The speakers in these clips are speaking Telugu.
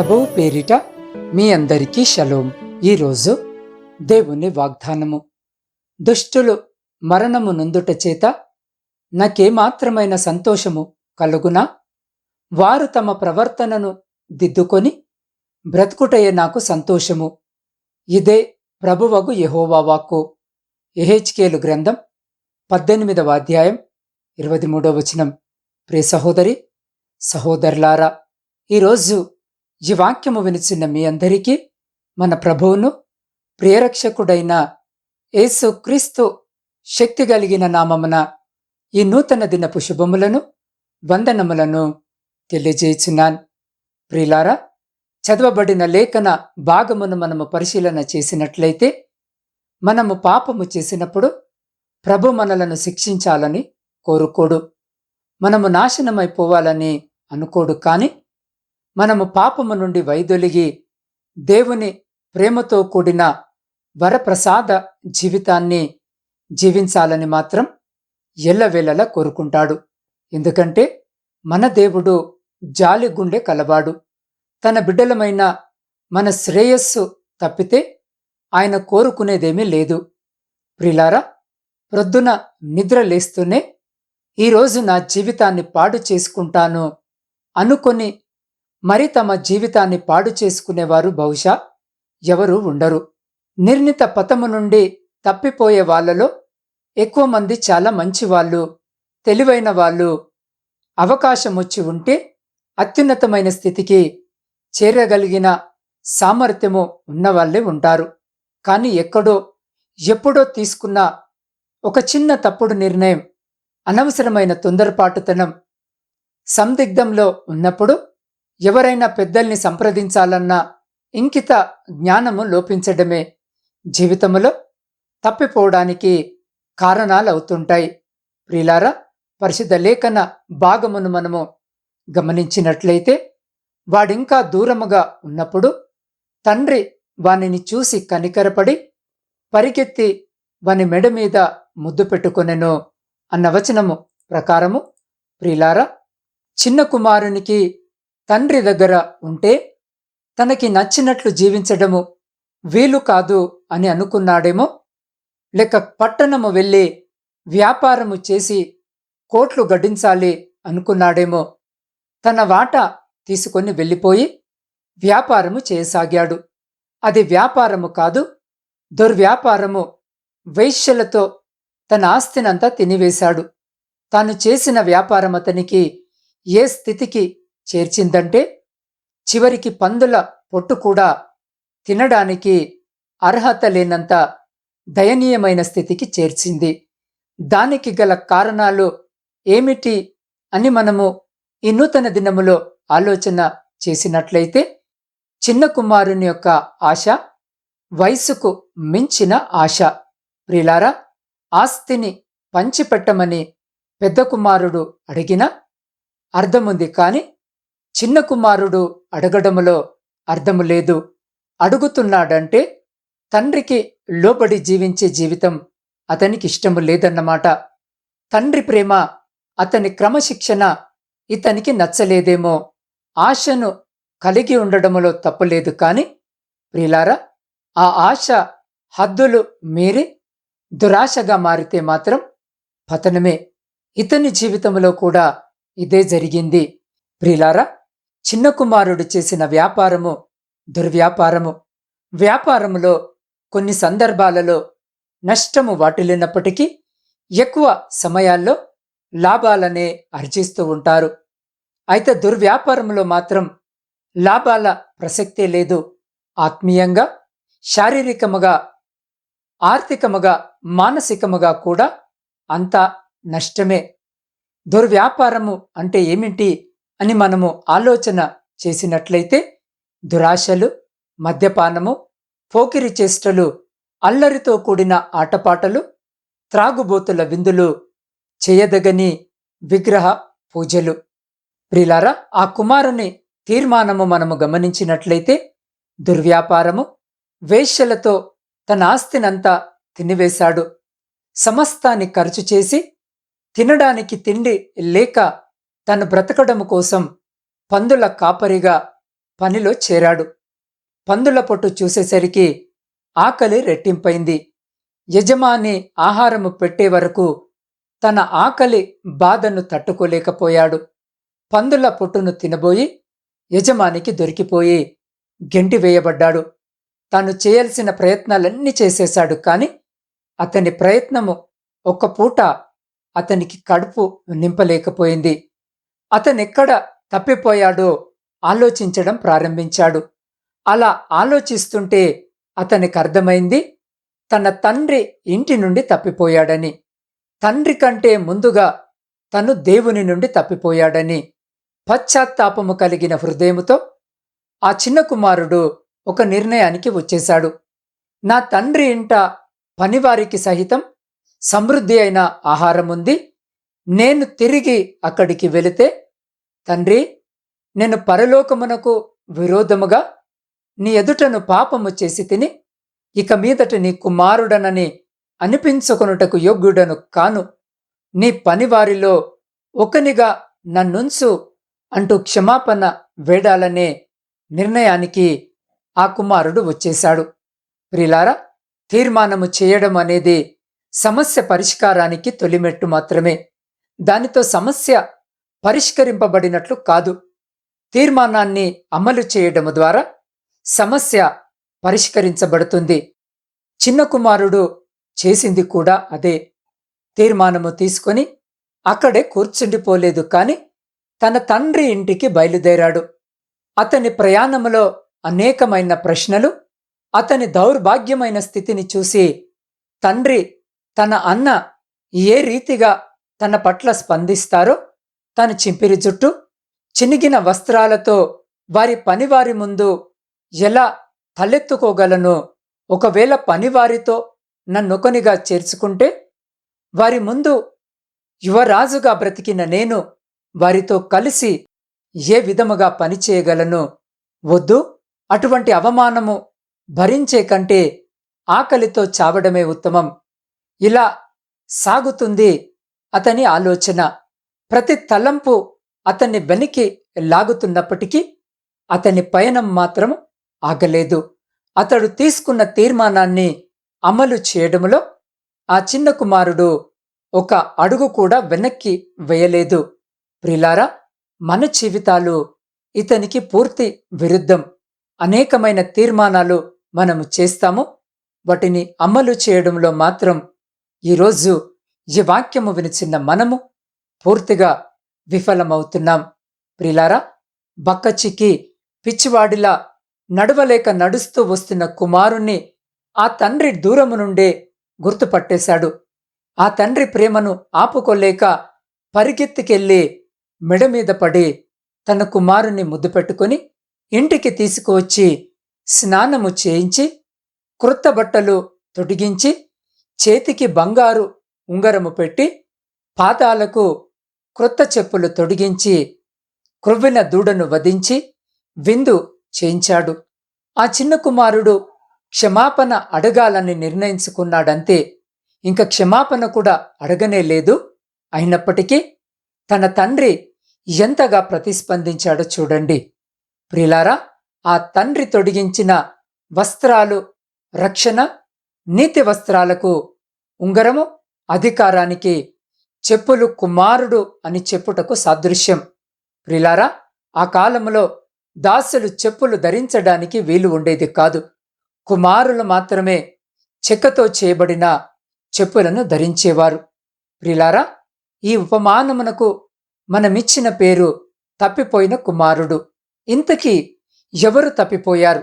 ప్రభువు పేరిట మీ అందరికీ షలోం. ఈరోజు దేవుని వాగ్దానము. దుష్టులు మరణము నుందుట చేత నాకేమాత్రమైన సంతోషము కలుగునా? వారు తమ ప్రవర్తనను దిద్దుకొని బ్రతుకుటయే నాకు సంతోషము. ఇదే ప్రభువగు యెహోవా ఎహెచ్కేలు గ్రంథం పద్దెనిమిదవ అధ్యాయం ఇరవై మూడవ వచనం. ప్రియ సహోదరి సహోదరులారా ఈరోజు ఈ వాక్యము వినిచిన మీ అందరికీ మన ప్రభువును ప్రియరక్షకుడైన యేసు క్రీస్తు శక్తి కలిగిన నామమున ఈ నూతన దినపు శుభములను వందనములను తెలియజేయుచున్నాను. ప్రిలారా చదవబడిన లేఖన భాగమును మనము పరిశీలన చేసినట్లయితే మనము పాపము చేసినప్పుడు ప్రభు మనలను శిక్షించాలని కోరుకోడు. మనము నాశనమైపోవాలని అనుకోడు కానీ మనము పాపము నుండి వైదొలిగి దేవుని ప్రేమతో కూడిన వరప్రసాద జీవితాన్ని జీవించాలని మాత్రం ఎల్లవేళలా కోరుకుంటాడు. ఎందుకంటే మన దేవుడు జాలి గుండె కలవాడు. తన బిడ్డలమైన మన శ్రేయస్సు తప్పితే ఆయన కోరుకునేదేమీ లేదు. ప్రిలారా ప్రొద్దున నిద్ర లేస్తూనే ఈరోజు నా జీవితాన్ని పాడు చేసుకుంటాను అనుకొని మరి తమ జీవితాన్ని పాడు చేసుకునేవారు బహుశా ఎవరూ ఉండరు. నిర్ణీత పతము నుండి తప్పిపోయే వాళ్ళలో ఎక్కువ మంది చాలా మంచివాళ్ళు తెలివైన వాళ్ళు అవకాశం వచ్చి ఉంటే అత్యున్నతమైన స్థితికి చేరగలిగిన సామర్థ్యము ఉన్నవాళ్ళే ఉంటారు. కానీ ఎక్కడో ఎప్పుడో తీసుకున్న ఒక చిన్న తప్పుడు నిర్ణయం అనవసరమైన తొందరపాటుతనం సందిగ్ధంలో ఉన్నప్పుడు ఎవరైనా పెద్దల్ని సంప్రదించాలన్నా ఇంకిత జ్ఞానము లోపించడమే జీవితములో తప్పిపోవడానికి కారణాలు అవుతుంటాయి ప్రిలారా పరిశుద్ధ లేఖన భాగమును మనము గమనించినట్లయితే వాడింకా దూరముగా ఉన్నప్పుడు తండ్రి వానిని చూసి కనికరపడి పరిగెత్తి వాని మెడ మీద ముద్దు పెట్టుకొనెను అన్న వచనము ప్రకారము. ప్రిలారా చిన్న కుమారునికి తండ్రి దగ్గర ఉంటే తనకి నచ్చినట్లు జీవించడము వీలు కాదు అని అనుకున్నాడేమో. లేక పట్టణము వెళ్ళి వ్యాపారము చేసి కోట్లు గడించాలి అనుకున్నాడేమో. తన వాటా తీసుకొని వెళ్ళిపోయి వ్యాపారము చేయసాగాడు. అది వ్యాపారము కాదు దుర్వ్యాపారము. వైశ్యలతో తన ఆస్తినంతా తినివేశాడు. తాను చేసిన వ్యాపారం అతనికి ఏ స్థితికి చేర్చిందంటే చివరికి పందుల పొట్టు కూడా తినడానికి అర్హత లేనంత దయనీయమైన స్థితికి చేర్చింది. దానికి గల కారణాలు ఏమిటి అని మనము ఈ నూతన దినములో ఆలోచన చేసినట్లయితే చిన్న కుమారుని యొక్క ఆశ వయసుకు మించిన ఆశ. ప్రిలారా ఆస్తిని పంచిపెట్టమని పెద్ద కుమారుడు అడిగినా అర్థముంది కానీ చిన్న కుమారుడు అడగడములో అర్థము లేదు. అడుగుతున్నాడంటే తండ్రికి లోబడి జీవించే జీవితం అతనికి ఇష్టము లేదన్నమాట. తండ్రి ప్రేమ అతని క్రమశిక్షణ ఇతనికి నచ్చలేదేమో. ఆశను కలిగి ఉండడములో తప్పులేదు కాని ప్రిలారా ఆ ఆశ హద్దులు మీరి దురాశగా మారితే మాత్రం పతనమే. ఇతని జీవితంలో కూడా ఇదే జరిగింది. ప్రిలారా చిన్న కుమారుడు చేసిన వ్యాపారము దుర్వ్యాపారము. వ్యాపారములో కొన్ని సందర్భాలలో నష్టము వాటిల్లినప్పటికీ ఎక్కువ సమయాల్లో లాభాలనే అర్జిస్తూ ఉంటారు. అయితే దుర్వ్యాపారంలో మాత్రం లాభాల ప్రసక్తే లేదు. ఆత్మీయంగా శారీరకముగా ఆర్థికముగా మానసికముగా కూడా అంతా నష్టమే. దుర్వ్యాపారము అంటే ఏమిటి? అని మనము ఆలోచన చేసినట్లయితే దురాశలు మద్యపానము పోకిరి చేష్టలు అల్లరితో కూడిన ఆటపాటలు త్రాగుబోతుల విందులు చేయదగని విగ్రహ పూజలు. ప్రిలారా ఆ కుమారుని తీర్మానము మనము గమనించినట్లయితే దుర్వ్యాపారము వేశ్యలతో తన ఆస్తినంతా తినివేశాడు. సమస్తాన్ని ఖర్చు చేసి తినడానికి తిండి లేక తను బ్రతకడం కోసం పందుల కాపరిగా పనిలో చేరాడు. పందుల పొట్టు చూసేసరికి ఆకలి రెట్టింపైంది. యజమాని ఆహారము పెట్టే వరకు తన ఆకలి బాధను తట్టుకోలేకపోయాడు. పందుల పొట్టును తినబోయి యజమానికి దొరికిపోయి గెంటి వేయబడ్డాడు. తాను చేయాల్సిన ప్రయత్నాలన్నీ చేసేశాడు కాని అతని ప్రయత్నము ఒక్క పూట అతనికి కడుపు నింపలేకపోయింది. అతనెక్కడ తప్పిపోయాడో ఆలోచించడం ప్రారంభించాడు. అలా ఆలోచిస్తుంటే అతనికి అర్థమైంది తన తండ్రి ఇంటి నుండి తప్పిపోయాడని తండ్రి కంటే ముందుగా తను దేవుని నుండి తప్పిపోయాడని పశ్చాత్తాపము కలిగిన హృదయముతో ఆ చిన్న కుమారుడు ఒక నిర్ణయానికి వచ్చేశాడు. నా తండ్రి ఇంట పనివారికి సహితం సమృద్ధి అయిన ఆహారం ఉంది నేను తిరిగి అక్కడికి వెళితే తండ్రి నేను పరలోకమునకు విరోధముగా నీ ఎదుటను పాపము చేసి తిని ఇక మీదట నీ కుమారుడనని అనిపించుకొనుటకు యోగ్యుడను కాను. నీ పనివారిలో ఒకనిగా నన్నుంచు అంటూ క్షమాపణ వేడాలనే నిర్ణయానికి ఆ కుమారుడు వచ్చేశాడు. ప్రిలారా తీర్మానము చేయడం అనేది సమస్య పరిష్కారానికి తొలిమెట్టు మాత్రమే. దానితో సమస్య పరిష్కరింపబడినట్లు కాదు. తీర్మానాన్ని అమలు చేయడము ద్వారా సమస్య పరిష్కరించబడుతుంది. చిన్న కుమారుడు చేసింది కూడా అదే. తీర్మానము తీసుకొని అక్కడే కూర్చుండిపోలేదు కాని తన తండ్రి ఇంటికి బయలుదేరాడు. అతని ప్రయాణములో అనేకమైన ప్రశ్నలు అతని దౌర్భాగ్యమైన స్థితిని చూసి తండ్రి తన అన్న ఏ రీతిగా తన పట్ల స్పందిస్తారో? తన చింపిరి జుట్టు చినిగిన వస్త్రాలతో వారి పనివారి ముందు ఎలా తలెత్తుకోగలను? ఒకవేళ పనివారితో నన్నొకనిగా చేర్చుకుంటే? వారి ముందు యువరాజుగా బ్రతికిన నేను వారితో కలిసి ఏ విధముగా పనిచేయగలను వద్దు అటువంటి అవమానము భరించే కంటే ఆకలితో చావడమే ఉత్తమం. ఇలా సాగుతుంది అతని ఆలోచన. ప్రతి తలంపు అతన్ని వెనక్కి లాగుతున్నప్పటికీ అతని పయనం మాత్రం ఆగలేదు. అతడు తీసుకున్న తీర్మానాన్ని అమలు చేయడంలో ఆ చిన్న కుమారుడు ఒక అడుగు కూడా వెనక్కి వేయలేదు. ప్రిలారా మన జీవితాలు ఇతనికి పూర్తి విరుద్ధం. అనేకమైన తీర్మానాలు మనము చేస్తాము. వాటిని అమలు చేయడంలో మాత్రం ఈరోజు ఈ వాక్యము వినిచిన్న మనము పూర్తిగా విఫలమవుతున్నాం. ప్రిలారా బక్కచిక్కి పిచ్చివాడిలా నడవలేక నడుస్తూ వస్తున్న కుమారుణ్ణి ఆ తండ్రి దూరము నుండే గుర్తుపట్టేశాడు. ఆ తండ్రి ప్రేమను ఆపుకోలేక పరిగెత్తికెళ్ళి మెడ మీద పడి తన కుమారుణ్ణి ముద్దు పెట్టుకుని ఇంటికి తీసుకువచ్చి స్నానము చేయించి క్రొత్త బట్టలు తొడిగించి చేతికి బంగారు ఉంగరము పెట్టి పాదాలకు క్రొత్త చెప్పులు తొడిగించి క్రొవ్విన దూడను వధించి విందు చేయించాడు. ఆ చిన్న కుమారుడు క్షమాపణ అడగాలని నిర్ణయించుకున్నాడంతే. ఇంక క్షమాపణ కూడా అడగనే లేదు. అయినప్పటికీ తన తండ్రి ఎంతగా ప్రతిస్పందించాడో చూడండి. ప్రిలారా ఆ తండ్రి తొడిగించిన వస్త్రాలు రక్షణ నీతి వస్త్రాలకు ఉంగరము అధికారానికి చెప్పులు కుమారుడు అని చెప్పుటకు సాదృశ్యం. ప్రిలారా ఆ కాలంలో దాసులు చెప్పులు ధరించడానికి వీలు ఉండేది కాదు. కుమారులు మాత్రమే చెక్కతో చేయబడిన చెప్పులను ధరించేవారు. ప్రిలారా ఈ ఉపమానమునకు మనమిచ్చిన పేరు తప్పిపోయిన కుమారుడు. ఇంతకీ ఎవరు తప్పిపోయారు?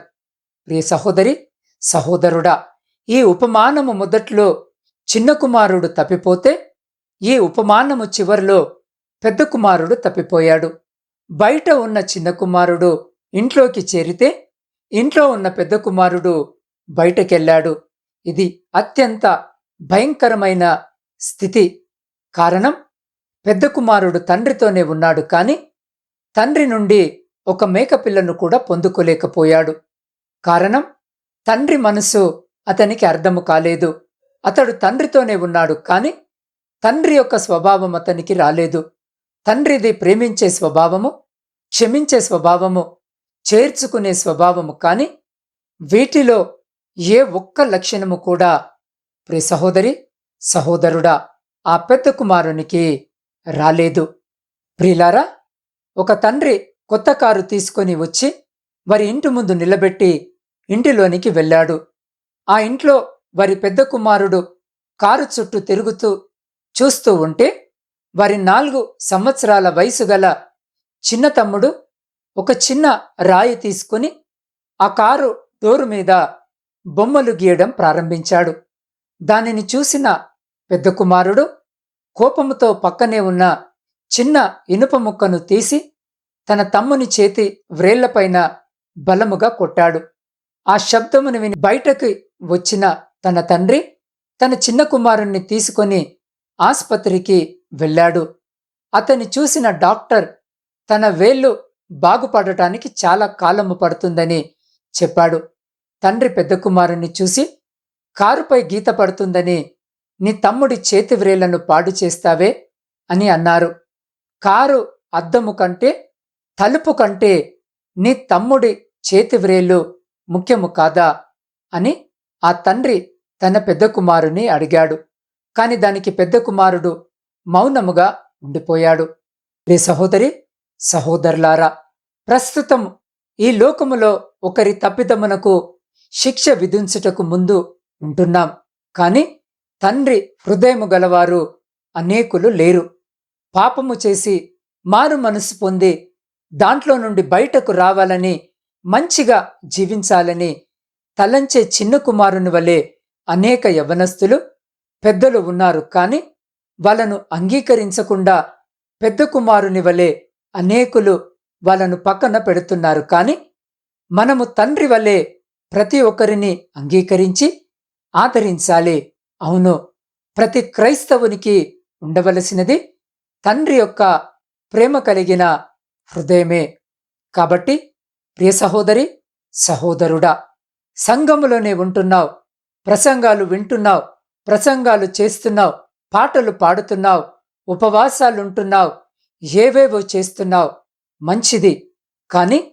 ప్రియ సహోదరి సహోదరుడా ఈ ఉపమానము మొదట్లో చిన్న కుమారుడు తప్పిపోతే ఈ ఉపమానము చివరిలో పెద్ద కుమారుడు తప్పిపోయాడు. బయట ఉన్న చిన్న కుమారుడు ఇంట్లోకి చేరితే ఇంట్లో ఉన్న పెద్ద కుమారుడు బయటకెళ్ళాడు. ఇది అత్యంత భయంకరమైన స్థితి. కారణం పెద్ద కుమారుడు తండ్రితోనే ఉన్నాడు కాని తండ్రి నుండి ఒక మేకపిల్లను కూడా పొందుకోలేకపోయాడు. కారణం తండ్రి మనసు అతనికి అర్థము కాలేదు. అతడు తండ్రితోనే ఉన్నాడు కాని తండ్రి యొక్క స్వభావం అతనికి రాలేదు. తండ్రిది ప్రేమించే స్వభావము క్షమించే స్వభావము చేర్చుకునే స్వభావము కాని వీటిలో ఏ ఒక్క లక్షణము కూడా ప్రి సహోదరి సహోదరుడా ఆ పెద్ద కుమారునికి రాలేదు. ప్రిలారా ఒక తండ్రి కొత్త కారు తీసుకొని వచ్చి వారి ఇంటి ముందు నిలబెట్టి ఇంటిలోనికి వెళ్ళాడు. ఆ ఇంట్లో వారి పెద్ద కుమారుడు కారు చుట్టూ తిరుగుతూ చూస్తూ ఉంటే వారి నాలుగు సంవత్సరాల వయసు గల చిన్న తమ్ముడు ఒక చిన్న రాయి తీసుకుని ఆ కారు డోరు మీద బొమ్మలు గీయడం ప్రారంభించాడు. దానిని చూసిన పెద్ద కుమారుడు కోపముతో పక్కనే ఉన్న చిన్న ఇనుప ముక్కను తీసి తన తమ్ముని చేతి వ్రేళ్ళపైన బలముగా కొట్టాడు. ఆ శబ్దమును విని బయటకి వచ్చిన తన తండ్రి తన చిన్న కుమారుణ్ణి తీసుకొని ఆసుపత్రికి వెళ్ళాడు. అతన్ని చూసిన డాక్టర్ తన వేళ్ళు బాగుపడటానికి చాలా కాలము పడుతుందని చెప్పాడు. తండ్రి పెద్ద కుమారుణ్ణి చూసి కారుపై గీత పడుతుందని నీ తమ్ముడి చేతి వ్రేళ్ళను పాడు చేస్తావే అని అన్నారు. కారు అద్దము కంటే తలుపు కంటే నీ తమ్ముడి చేతి వ్రేళ్ళు ముఖ్యము కాదా అని ఆ తండ్రి తన పెద్ద కుమారుని అడిగాడు. కాని దానికి పెద్ద కుమారుడు మౌనముగా ఉండిపోయాడు. రే సహోదరి సహోదరులారా ప్రస్తుతం ఈ లోకములో ఒకరి తప్పిదమునకు శిక్ష విధించుటకు ముందు ఉంటున్నాం. కాని తండ్రి హృదయము గలవారు అనేకులు లేరు. పాపము చేసి మారు మనసు పొంది దాంట్లో నుండి బయటకు రావాలని మంచిగా జీవించాలని తలంచే చిన్న కుమారుని వలె అనేక యవనస్తులు పెద్దలు ఉన్నారు కాని వాళ్ళను అంగీకరించకుండా పెద్ద కుమారుని వలె అనేకులు వాళ్ళను పక్కన పెడుతున్నారు కాని మనము తండ్రి వలె ప్రతి ఒక్కరిని అంగీకరించి ఆదరించాలి. అవును ప్రతి క్రైస్తవునికి ఉండవలసినది తండ్రి యొక్క ప్రేమ కలిగిన హృదయమే. కాబట్టి ప్రియ సహోదరి సహోదరుడా సంఘములోనే ఉంటున్నావు. ప్రసంగాలు వింటున్నావు ప్రసంగాలు చేస్తున్నావు పాటలు పాడుతున్నావు ఉపవాసాలుంటున్నావు ఏవేవో చేస్తున్నావు. మంచిది. కాని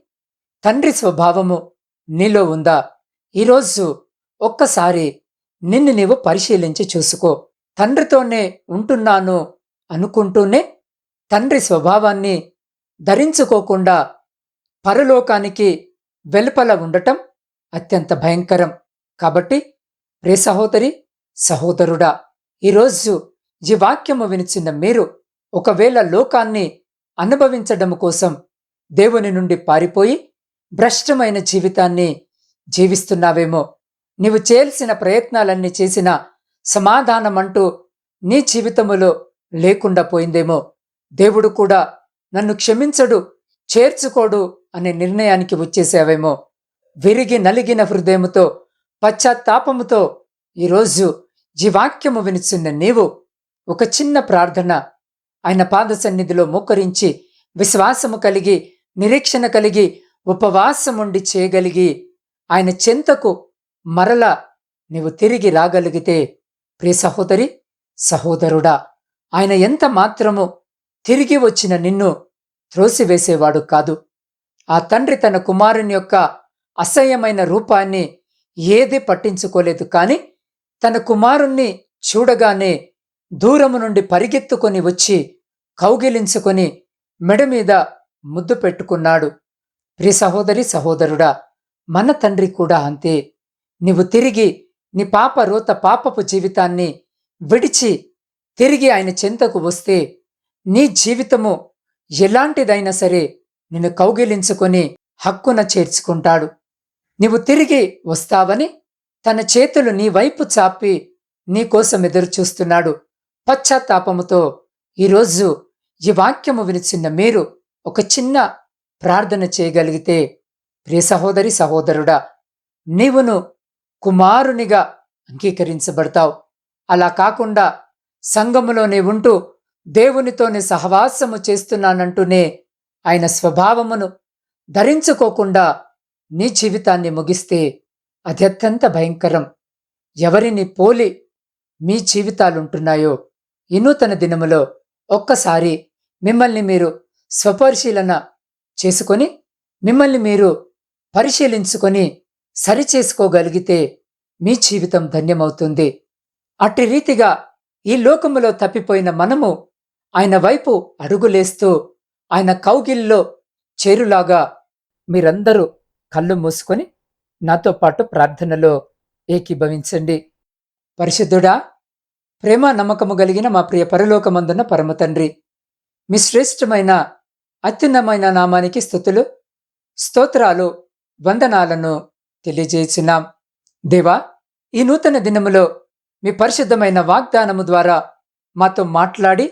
తండ్రి స్వభావము నీలో ఉందా? ఈరోజు ఒక్కసారి నిన్ను నీవు పరిశీలించి చూసుకో. తండ్రితోనే ఉంటున్నాను అనుకుంటూనే తండ్రి స్వభావాన్ని ధరించుకోకుండా పరలోకానికి వెలుపల ఉండటం అత్యంత భయంకరం. కాబట్టి ప్రే సహోదరి సహోదరుడా ఈరోజు ఈ వాక్యము వినిచిన మీరు ఒకవేళ లోకాన్ని అనుభవించడం కోసం దేవుని నుండి పారిపోయి భ్రష్టమైన జీవితాన్ని జీవిస్తున్నావేమో నీవు చేయాల్సిన ప్రయత్నాలన్నీ చేసిన సమాధానమంటూ నీ జీవితములో లేకుండా పోయిందేమో దేవుడు కూడా నన్ను క్షమించడు చేర్చుకోడు అనే నిర్ణయానికి వచ్చేసావేమో విరిగి నలిగిన హృదయముతో పశ్చాత్తాపముతో ఈరోజు జీవాక్యము వినిచున్న నీవు ఒక చిన్న ప్రార్థన ఆయన పాద సన్నిధిలో మోకరించి విశ్వాసము కలిగి నిరీక్షణ కలిగి ఉపవాసముండి చేయగలిగి ఆయన చెంతకు మరల నీవు తిరిగి రాగలిగితే ప్రియ సహోదరి సహోదరుడా ఆయన ఎంత మాత్రము తిరిగి వచ్చిన నిన్ను త్రోసివేసేవాడు కాదు. ఆ తండ్రి తన కుమారుని యొక్క అసహ్యమైన రూపాన్ని ఏది పట్టించుకోలేదు కాని తన కుమారుణ్ణి చూడగానే దూరము నుండి పరిగెత్తుకొని వచ్చి కౌగిలించుకొని మెడ మీద ముద్దు పెట్టుకున్నాడు. ప్రి సహోదరి సహోదరుడా మన తండ్రి కూడా అంతే. నీవు తిరిగి నీ పాప రోత పాపపు జీవితాన్ని విడిచి తిరిగి ఆయన చెంతకు వస్తే నీ జీవితము ఎలాంటిదైనా సరే నిన్ను కౌగిలించుకొని హక్కున చేర్చుకుంటాడు. నీవు తిరిగి వస్తావని తన చేతులు నీ వైపు చాపి నీకోసం ఎదురుచూస్తున్నాడు పశ్చాత్తాపముతో ఈరోజు ఈ వాక్యము వినిచిన్న మీరు ఒక చిన్న ప్రార్థన చేయగలిగితే ప్రియ సహోదరి సహోదరుడా నీవును కుమారునిగా అంగీకరించబడతావు. అలా కాకుండా సంఘములోనే ఉంటూ దేవునితోనే సహవాసము చేస్తున్నానంటూనే ఆయన స్వభావమును ధరించుకోకుండా నీ జీవితాన్ని ముగిస్తే అది అత్యంత భయంకరం. ఎవరిని పోలి మీ జీవితాలుంటున్నాయో ఈ నూతన దినములో ఒక్కసారి మిమ్మల్ని మీరు స్వపరిశీలన చేసుకొని మిమ్మల్ని మీరు పరిశీలించుకొని సరిచేసుకోగలిగితే మీ జీవితం ధన్యమవుతుంది. అట్టి రీతిగా ఈ లోకములో తప్పిపోయిన మనము ఆయన వైపు అడుగులేస్తూ ఆయన కౌగిల్లో చేరులాగా మీరందరూ కళ్ళు మూసుకొని నాతో పాటు ప్రార్థనలో ఏకీభవించండి. పరిశుద్ధుడా ప్రేమ నమ్మకము కలిగిన మా ప్రియ పరలోకమందున్న పరమతండ్రి మీ శ్రేష్టమైన అత్యున్నమైన నామానికి స్థుతులు స్తోత్రాలు వందనాలను తెలియజేస్తున్నాం. దేవా ఈ నూతన దినములో మీ పరిశుద్ధమైన వాగ్దానము ద్వారా మాతో మాట్లాడి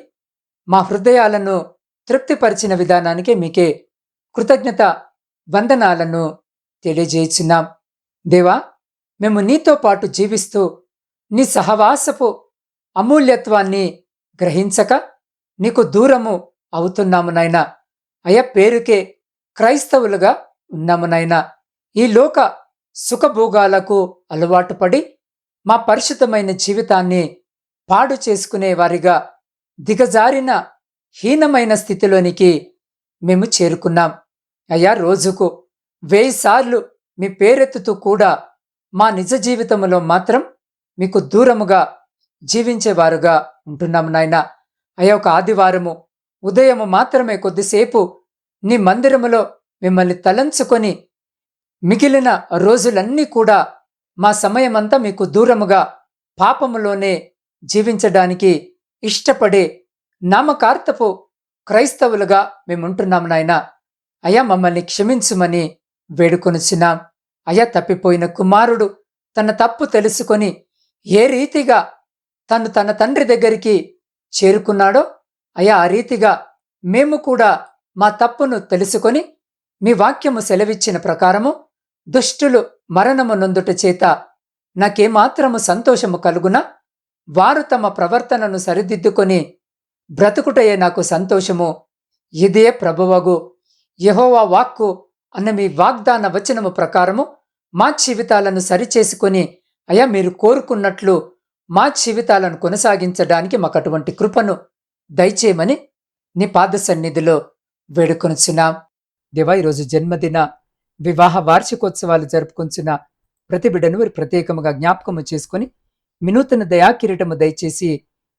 మా హృదయాలను తృప్తిపరిచిన విధానానికి మీకే కృతజ్ఞత వందనాలను తెలియజేయుచున్నాం. దేవా మేము నీతో పాటు జీవిస్తూ నీ సహవాసపు అమూల్యత్వాన్ని గ్రహించక నీకు దూరము అవుతున్నాము నాయనా. అయ పేరుకే క్రైస్తవులుగా ఉన్నాము నాయనా. ఈ లోక సుఖభోగాలకు అలవాటు పడి మా పరిశుద్ధమైన జీవితాన్ని పాడు చేసుకునే వారిగా దిగజారిన హీనమైన స్థితిలోనికి మేము చేరుకున్నాం. అయ్యా రోజుకు సార్లు మీ పేరెత్తుతూ కూడా మా నిజ జీవితంలో మాత్రం మీకు దూరముగా జీవించేవారుగా ఉంటున్నాము నాయన. అయ్యా ఒక ఆదివారము ఉదయము మాత్రమే కొద్దిసేపు నీ మందిరములో మిమ్మల్ని తలంచుకొని మిగిలిన రోజులన్నీ కూడా మా సమయమంతా మీకు దూరముగా పాపములోనే జీవించడానికి ఇష్టపడే నామకార్థపు క్రైస్తవులుగా మేముంటున్నాం నాయన. అయ్యా మమ్మల్ని క్షమించుమని వేడుకొనిచున్నాం. అయ్యా తప్పిపోయిన కుమారుడు తన తప్పు తెలుసుకొని ఏ రీతిగా తను తన తండ్రి దగ్గరికి చేరుకున్నాడో అయా ఆ రీతిగా మేము కూడా మా తప్పును తెలుసుకొని మీ వాక్యము సెలవిచ్చిన ప్రకారము దుష్టులు మరణము నొందుట చేత నాకేమాత్రము సంతోషము కలుగునా? వారు తమ ప్రవర్తనను సరిదిద్దుకొని బ్రతుకుటయే నాకు సంతోషము. ఇదే ప్రభువగు. యహోవా వాక్కు అన్న మీ వాగ్దాన వచనము ప్రకారము మా జీవితాలను సరిచేసుకొని అయా మీరు కోరుకున్నట్లు మా జీవితాలను కొనసాగించడానికి మాకు అటువంటి కృపను దయచేయమని నీ పాద సన్నిధిలో వేడుకొనుచున్నాం. దేవా ఈరోజు జన్మదిన వివాహ వార్షికోత్సవాలు జరుపుకొంచున్న ప్రతి బిడ్డను వారి ప్రత్యేకముగా జ్ఞాపకము చేసుకుని వినూతన దయాకిరీటము దయచేసి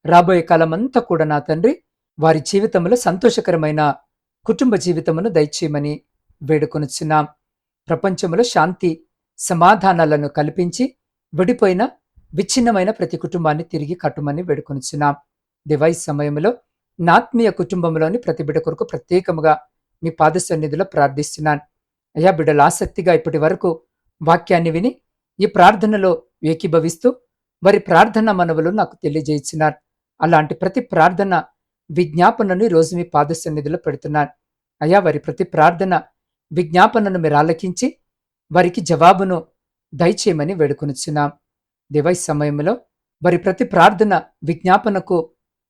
రాబోయే కాలమంతా కూడా నా తండ్రి వారి జీవితంలో సంతోషకరమైన కుటుంబ జీవితమును దయచేయమని వేడుకొనుచున్నాం. ప్రపంచంలో శాంతి సమాధానాలను కల్పించి విడిపోయిన విచ్ఛిన్నమైన ప్రతి కుటుంబాన్ని తిరిగి కట్టుమని వేడుకొనుచున్నాం. దివై సమయంలో నాత్మీయ కుటుంబంలోని ప్రతి బిడ కొరకు ప్రత్యేకముగా మీ పాద సన్నిధిలో ప్రార్థిస్తున్నాను. అయ్యా బిడ్డలు ఆసక్తిగా ఇప్పటి వరకు వాక్యాన్ని విని ఈ ప్రార్థనలో ఏకీభవిస్తూ వారి ప్రార్థన మనవులు నాకు తెలియజేయించినారు అలాంటి ప్రతి ప్రార్థన విజ్ఞాపనను ఈరోజు మీ పాద సన్నిధిలో పెడుతున్నాను. అయ్యా వారి ప్రతి ప్రార్థన విజ్ఞాపనను మీరు ఆలకించి వారికి జవాబును దయచేయమని వేడుకొనిచున్నాం. దివై సమయంలో వారి ప్రతి ప్రార్థన విజ్ఞాపనకు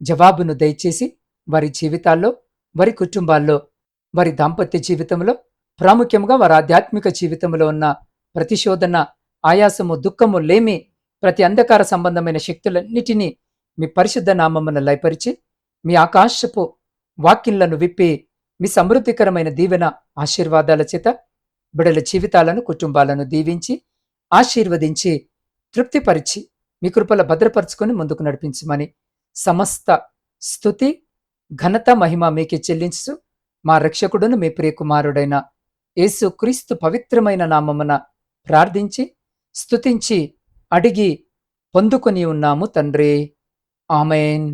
జవాబును దయచేసి వారి జీవితాల్లో వారి కుటుంబాల్లో వారి దాంపత్య జీవితంలో ప్రాముఖ్యంగా వారి ఆధ్యాత్మిక జీవితంలో ఉన్న ప్రతిశోధన ఆయాసము దుఃఖము లేమి ప్రతి అంధకార సంబంధమైన శక్తులన్నిటినీ మీ పరిశుద్ధ నామమును లయపరిచి మీ ఆకాశపు వాక్యంలను విప్పి మీ సమృద్ధికరమైన దీవెన ఆశీర్వాదాల చేత బిడల జీవితాలను కుటుంబాలను దీవించి ఆశీర్వదించి తృప్తిపరిచి మీ కృపల భద్రపరుచుకొని ముందుకు నడిపించమని సమస్త స్థుతి ఘనత మహిమ మీకే చెల్లించు మా రక్షకుడును మీ ప్రియకుమారుడైన యేసు క్రీస్తు పవిత్రమైన నామమున ప్రార్థించి స్తుతించి అడిగి పొందుకొని ఉన్నాము తండ్రి. ఆమెన్.